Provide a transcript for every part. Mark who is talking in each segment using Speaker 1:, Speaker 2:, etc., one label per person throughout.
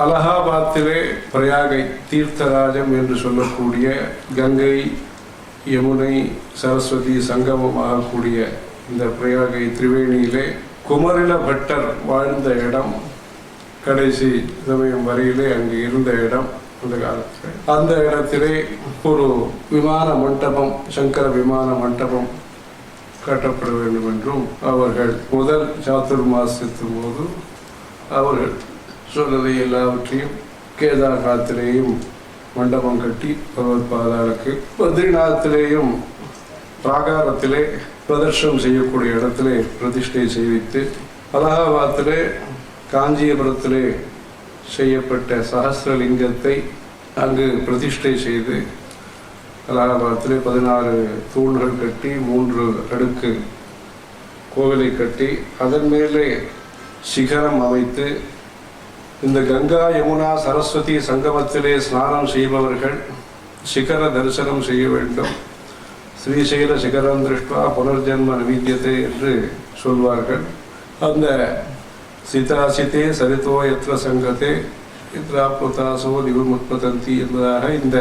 Speaker 1: அலகாபாத்திலே பிரயாகை தீர்த்தராஜம் என்று சொல்லக்கூடிய கங்கை யமுனை சரஸ்வதி சங்கமமாகக்கூடிய இந்த பிரயாகை திரிவேணியிலே குமரில பட்டர் வாழ்ந்த இடம் கடைசி சமயம் வரையிலே அங்கு இருந்த இடம் அந்த காலத்தில். அந்த இடத்திலே ஒரு விமான மண்டபம் சங்கர விமான மண்டபம் கட்டப்பட வேண்டும் என்றும் அவர்கள் முதல் சாத்துர்மாசத்தின் போது அவர்கள் சொன்னதை எல்லாவற்றையும் கேதார்நாத்திலேயும் மண்டபம் கட்டி பகவத் பாதாளுக்கு பத்ரிநாத்திலேயும் பிராகாரத்திலே பிரதர்ஷனம் செய்யக்கூடிய இடத்திலே பிரதிஷ்டை செய்வித்து அலகாபாத்திலே காஞ்சிபுரத்திலே செய்யப்பட்ட சஹஸ்ரலிங்கத்தை அங்கு பிரதிஷ்டை செய்து அலகாபாத்திலே பதினாறு தூண்கள் கட்டி மூன்று அடுக்கு கோவிலை கட்டி அதன் மேலே சிகரம் அமைத்து இந்த கங்கா யமுனா சரஸ்வதி சங்கமத்திலே ஸ்நானம் செய்பவர்கள் சிகர தரிசனம் செய்ய வேண்டும். ஸ்ரீசைல சிகரம் திருஷ்டா புனர்ஜென்ம நிவித்தியதே என்று சொல்வார்கள். அந்த சிதாசித்தே சரிதோ எத்திர சங்கத்தே இத்ராப்னுதாசோ திகுமுத்பதந்தி என்பதாக இந்த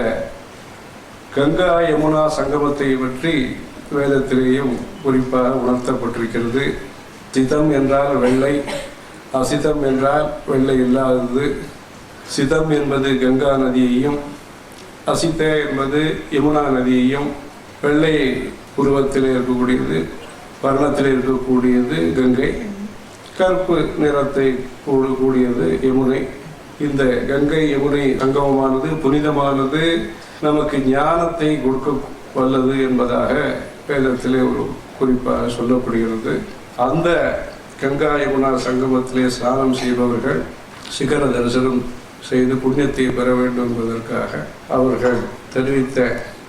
Speaker 1: கங்கா யமுனா சங்கமத்தை பற்றி வேதத்திலேயும் குறிப்பாக உணர்த்தப்பட்டிருக்கிறது. சிதம் என்றால் வெள்ளை அசிதம் என்றால் வெள்ளை இல்லாதது. சிதம் என்பது கங்கா நதியையும் அசித்த என்பது யமுனா நதியையும் வெள்ளை உருவத்தில் இருக்கக்கூடியது வர்ணத்தில் இருக்கக்கூடியது கங்கை. கருப்பு நிறத்தை கூடக்கூடியது யமுனை. இந்த கங்கை யமுனை சங்கமமானது புனிதமானது நமக்கு ஞானத்தை கொடுக்க வல்லது என்பதாக வேதத்திலே ஒரு குறிப்பாக சொல்லப்படுகிறது. அந்த கங்கா யமுனா சங்கமத்திலே ஸ்நானம் செய்பவர்கள் சிகர தரிசனம் செய்து புண்ணியத்தை பெற வேண்டும் என்பதற்காக அவர்கள் தெரிவித்த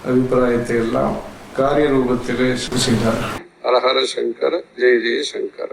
Speaker 1: அபிப்பிராயத்தை எல்லாம் காரிய ரூபத்திலே செய்தார் ஹரஹர சங்கர ஜெய ஜெய சங்கர.